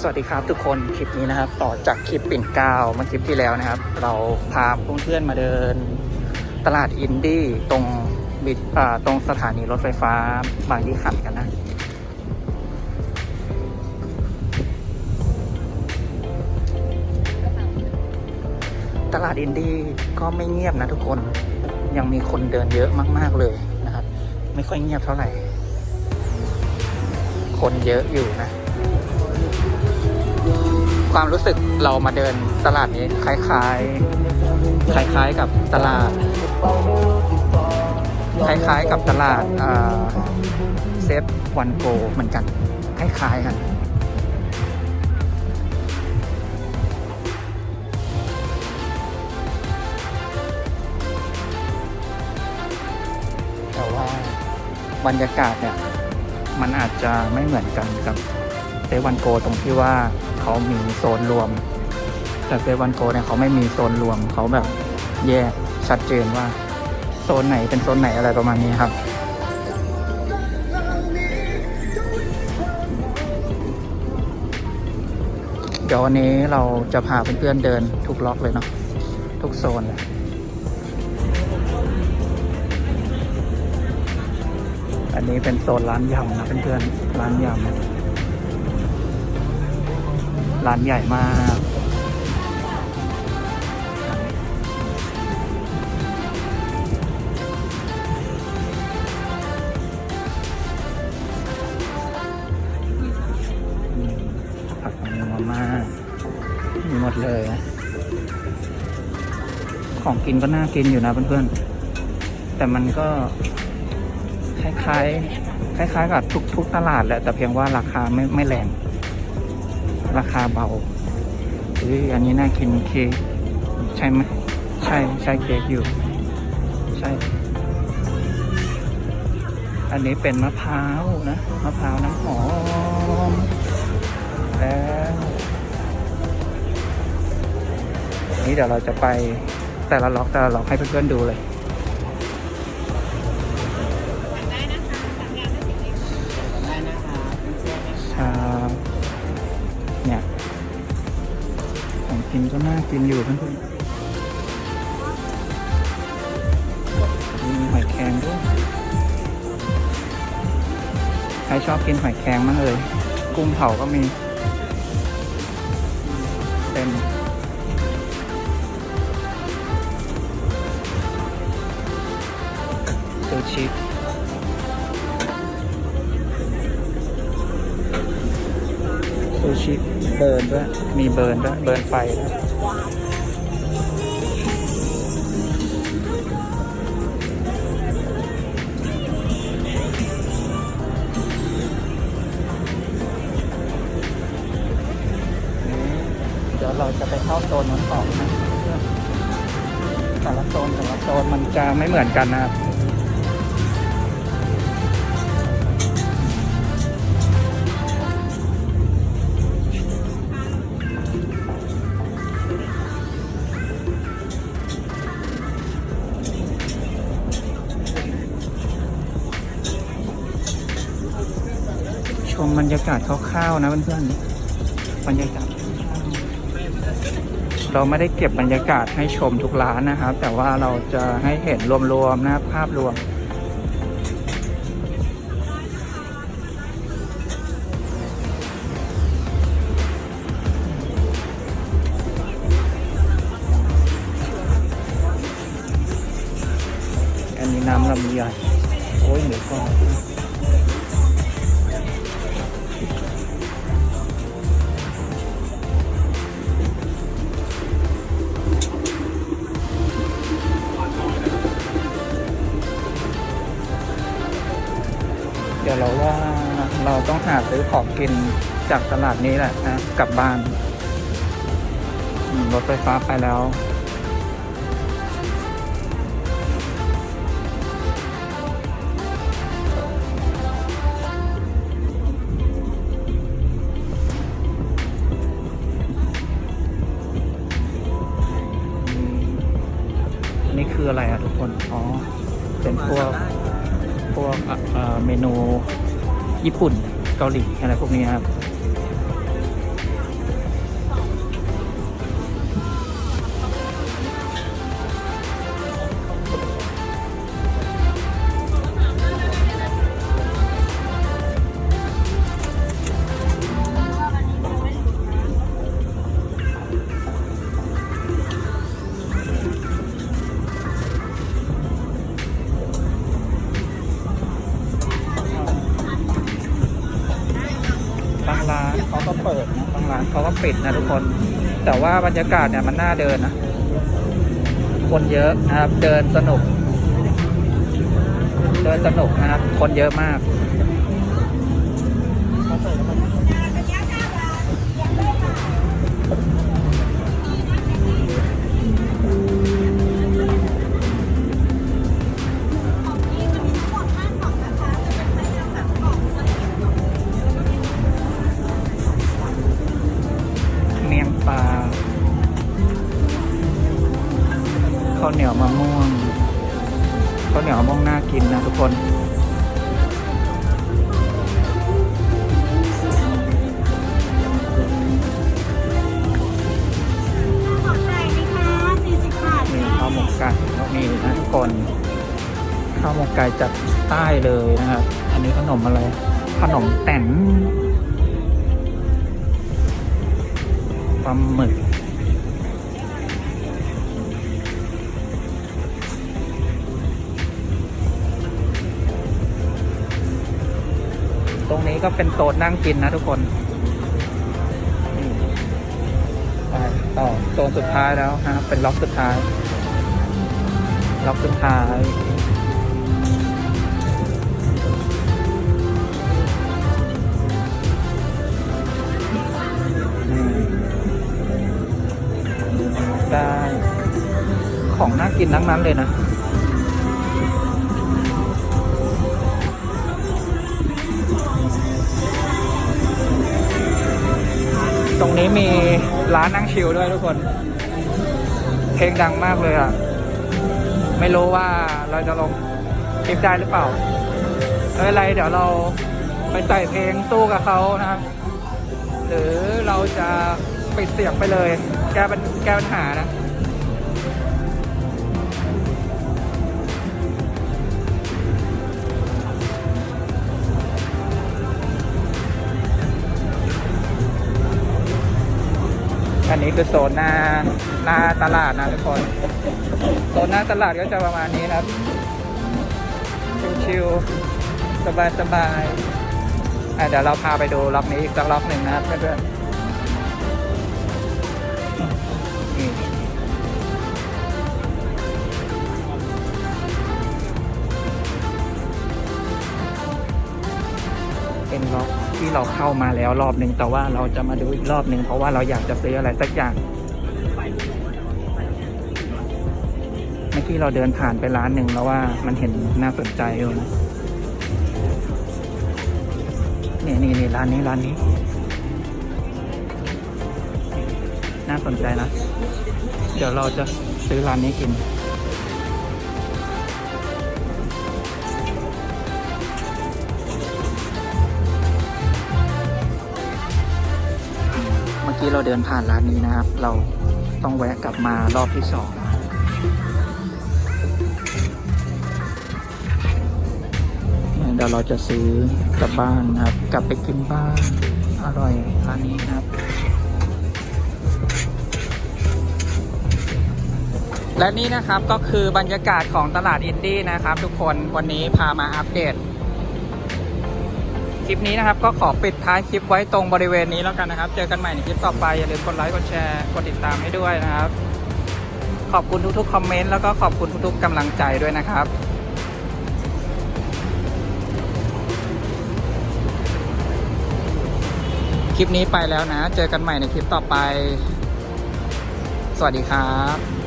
สวัสดีครับทุกคนคลิปนี้นะครับ ต่อจากคลิปปิ่นเกล้าเมื่อคลิปที่แล้วนะครับ เราพาเพื่อนๆมาเดิน ตลาดอินดี้ตรงบิดตรงสถานีรถไฟฟ้าบางยี่ขันกันนะตลาดอินดี้ก็ไม่เงียบนะทุกคนยังมีคนเดินเยอะมาก ๆเลยนะครับ ไม่ค่อยเงียบเท่าไหร่ คนเยอะอยู่นะ ความรู้สึกเรามาเดินตลาดนี้คล้ายๆ คล้ายๆกับตลาด คล้าย ๆ กับตลาดเซฟวันโกเหมือนกันคล้ายๆกันแต่ว่าบรรยากาศเนี่ยมันอาจจะไม่เหมือนกันกับเซฟวันโกตรงที่ว่า เขามีโซนรวม แต่เซวันโกเนี่ยเขาไม่มีโซนรวมเขาแบบแยกชัดเจนว่า โซนไหนเป็นโซนไหนอะไรประมาณนี้ครับ เดี๋ยววันนี้เราจะพาเพื่อนๆเดินทุกล็อกเลยเนาะทุกโซนเลยอันนี้เป็นโซนร้านยำนะเพื่อนๆร้านยำ ร้านใหญ่มากอืมผักมีมาม่ามีหมดเลย ของกินก็น่ากินอยู่นะเพื่อนๆ แต่มันก็คล้ายๆ คล้ายๆกับทุกทุกตลาดแหละ แต่เพียงว่าราคาไม่ไม่แรง ราคาเบาอุ้ยอันนี้น่ากินเค้กใช่ไหมใช่ใช่เค้กอยู่ ใช่ อันนี้เป็นมะพร้าวนะมะพร้าวน้ำหอมแล้วนี่เดี๋ยวเราจะไปแต่ละล็อกแต่ละล็อกให้เพื่อนๆดูเลย กินก็น่ากินอยู่เพื่อนๆมีหอยแครงด้วย ใครชอบกินหอยแครงมั้งเลยกุ้งเผาก็มี เต็มซูชิ เบิร์นด้วย มีเบิร์นด้วย เบิร์นไฟด้วยเดี๋ยวเราจะไปเข้าโซนนั้นต่อนะแต่ละโซนแต่ละโซนมันจะไม่เหมือนกันนะครับ ยากาศคร่าวๆนะเพื่อนๆบรรยากาศ เราไม่ได้เก็บบรรยากาศให้ชมทุกร้านนะครับ แต่ว่าเราจะให้เห็นรวมๆนะภาพรวมอันนี้น้ำลำไยโอ้ยเหมูกรอบ ดี๋ยวเราว่าเราต้องหาซื้อของกินจากตลาดนี้แหละนะกลับบ้านรถไฟฟ้าไปแล้ว ญี่ปุ่นเกาหลีอะไรพวกนี้ครับ เขาก็ปิดนะทุกคน แต่ว่าบรรยากาศเนี่ยมันน่าเดินนะ คนเยอะนะครับ เดินสนุก เดินสนุกนะครับ คนเยอะมาก ข้าวหมกไก่จากใต้เลยนะครับ อันนี้ขนมอะไร ขนมแต่นปลาหมึกตรงนี้ก็เป็นโซนนั่งกินนะทุกคนไปต่อโซนสุดท้ายแล้วนะเป็นล็อกสุดท้าย ล็อกสุดท้าย ได้ของน่ากินทั้งนั้นเลยนะ ตรงนี้มีร้านนั่งชิลด้วยทุกคน เพลงดังมากเลยอะ ไม่รู้ว่าเราจะลง คลิปได้หรือเปล่าไม่เป็นไรเดี๋ยวเราไปใส่เพลงสู้กับเขานะครับ หรือเราจะปิดเสียงไปเลย แก้ปัญแก้ปัญหานะอันนี้คือโซนหน้าหน้าตลาดนะทุกคน โซนหน้าตลาดก็จะประมาณนี้นะครับ ชิวๆสบายๆอะเดี๋ยวเราพาไปดูล็อกนี้อีกสักล็อกหนึ่งนะครับเพื่อนเป็นล็อกที่เราเข้ามาแล้วรอบหนึ่งแต่ว่าเราจะมาดูอีกรอบหนึ่งเพราะว่าเราอยากจะซื้ออะไรสักอย่าง อกี้เราเดินผ่านไปร้านหนึ่งแล้วว่ามันเห็นน่าสนใจอยู่นะนี่นี่นี่ร้านนี้ร้านนี้ น่าสนใจนะ เดี๋ยวเราจะซื้อร้านนี้กินเมื่อกี้เราเดินผ่านร้านนี้นะครับ เราต้องแวะกลับมารอบที่สอง เดี๋ยวเราจะซื้อกลับบ้านนะครับ กลับไปกินบ้านอร่อยร้านนี้นะครับ และนี่นะครับก็คือบรรยากาศของตลาดอินดี้นะครับ ทุกคนวันนี้พามาอัปเดตคลิปนี้นะครับก็ขอปิดท้ายคลิปไว้ตรงบริเวณนี้แล้วกันนะครับ เจอกันใหม่ในคลิปต่อไป อย่าลืมกดไลค์กดแชร์กดติดตามให้ด้วยนะครับ ขอบคุณทุกๆคอมเมนต์แล้วก็ขอบคุณทุกๆกำลังใจด้วยนะครับ ลิปนี้ไปแล้วนะ เจอกันใหม่ในคลิปต่อไป สวัสดีครับ